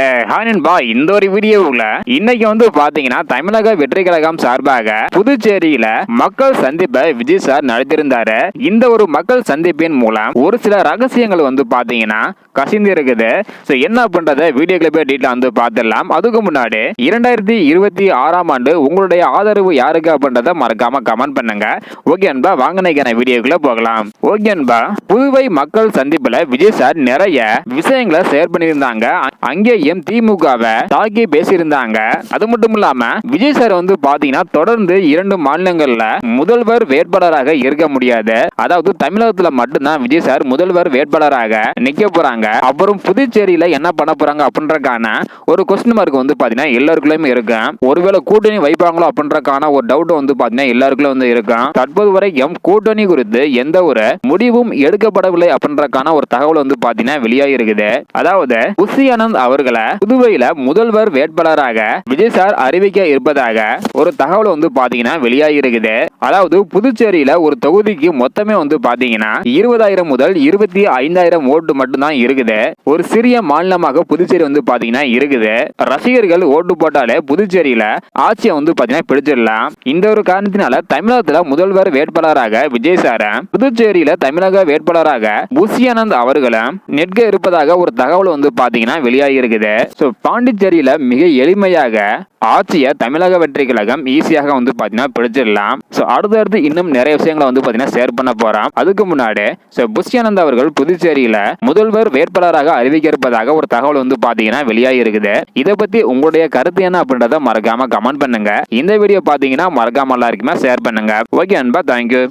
Hi நண்பா இந்த ஒரு வீடியோவுல இன்னைக்கு வந்து பாத்தீங்கன்னா தமிழக வெற்றி கழகம் சார்பாக புதுச்சேரியில மக்கள் சந்திப்பை விஜய் சார் நடத்தியிருந்தாரு. இந்த ஒரு மக்கள் சந்திப்பின் மூலம் ஒரு சில ரகசியங்கள் வந்து பாத்தீங்கன்னா கசிந்து இருக்குது. ஸோ என்ன பண்றத? வீடியோ கிளிப்பே டீட்டெயில் வந்து பார்த்துடலாம் அதுக்கு முன்னாடி இரண்டாயிரத்தி இருபத்தி ஆறாம் ஆண்டு உங்களுடைய ஆதரவு யாருக்கு அப்படின்றத மறக்காம கமெண்ட் பண்ணுங்க. ஓகே அன்பா வாங்க நான் வீடியோக்குள்ள போகலாம். ஓகே அன்பா புதுவை மக்கள் சந்திப்புல விஜய் சார் நிறைய விஷயங்களை ஷேர் பண்ணியிருந்தாங்க. அங்கே எம். திமுகவை தாக்கி பேசியிருந்தாங்க. அது மட்டும் இல்லாம விஜய் சார் வந்து பாத்தீங்கன்னா தொடர்ந்து இரண்டு மாநிலங்கள்ல முதல்வர் வேட்பாளராக இருக்க முடியாது. அதாவது தமிழகத்துல மட்டும்தான் விஜய் சார் முதல்வர் வேட்பாளராக நிக்க போறாங்க. அப்புறம் புதுச்சேரியில என்ன பண்ண போறாங்க அப்படின்றக்கான ஒரு கொஸ்டின் மார்க் வந்து பாத்தீங்கன்னா எல்லாருக்குள்ளயுமே இருக்கும் ஒருவேளை கூட்டணி வைப்பாங்களோ அப்படின்றக்கான ஒரு டவுட் வந்து பாத்தீங்கன்னா எல்லாருக்குள்ள வந்து இருக்கும் தற்போது வரைக்கும் கூட்டணி குறித்து எந்த ஒரு முடிவும் எடுக்கப்படவில்லை அப்படின்றக்கான ஒரு தகவல் வந்து பாத்தீங்கன்னா வெளியாகி இருக்குது. அதாவது புஷி ஆனந்த் அவர்கள் புதுவையில முதல்வர் வேட்பாளராக விஜய் சார் அறிவிக்க இருப்பதாக ஒரு தகவல் வந்து பாத்தீங்கன்னா வெளியாகி இருக்குது அதாவது புதுச்சேரியில ஒரு தொகுதிக்கு மொத்தமே வந்து பாத்தீங்கன்னா இருபதாயிரம் முதல் இருபத்தி ஐந்தாயிரம் ஓட்டு மட்டும்தான் இருக்குது. ஒரு சிறிய மாநிலமாக புதுச்சேரி வந்து பாத்தீங்கன்னா இருக்குது. ரசிகர்கள் ஓட்டு போட்டாலே புதுச்சேரியில ஆட்சியை வந்து பாத்தீங்கன்னா பிடிச்சிடலாம். இந்த ஒரு காரணத்தினால தமிழகத்துல முதல்வர் வேட்பாளராக விஜய் சார புதுச்சேரியில தமிழக வேட்பாளராக புஷியானந்த் அவர்களும் நிற்க இருப்பதாக ஒரு தகவல் வந்து பாத்தீங்கன்னா வெளியாகி இருக்குது ஸோ பாண்டிச்சேரியில மிக எளிமையாக ஆட்சியை தமிழக வெற்றி கழகம் ஈஸியாக வந்து பார்த்தீங்கன்னா பிடிச்சிடலாம். ஸோ அடுத்தடுத்து இன்னும் நிறைய விஷயங்களை வந்து பார்த்தீங்கன்னா ஷேர் பண்ண போகிறோம் அதுக்கு முன்னாடி ஸோ புஷ்யானந்த் அவர்கள் புதுச்சேரியில் முதல்வர் வேட்பாளராக அறிவிக்க இருப்பதாக ஒரு தகவல் வந்து பார்த்தீங்கன்னா வெளியாகி இருக்குது இதை பற்றி உங்களுடைய கருத்து என்ன அப்படின்றத மறக்காம கமெண்ட் பண்ணுங்க. இந்த வீடியோ பார்த்தீங்கன்னா மறக்காம எல்லாருக்குமே ஷேர் பண்ணுங்க. ஓகே அன்பா தேங்க்யூ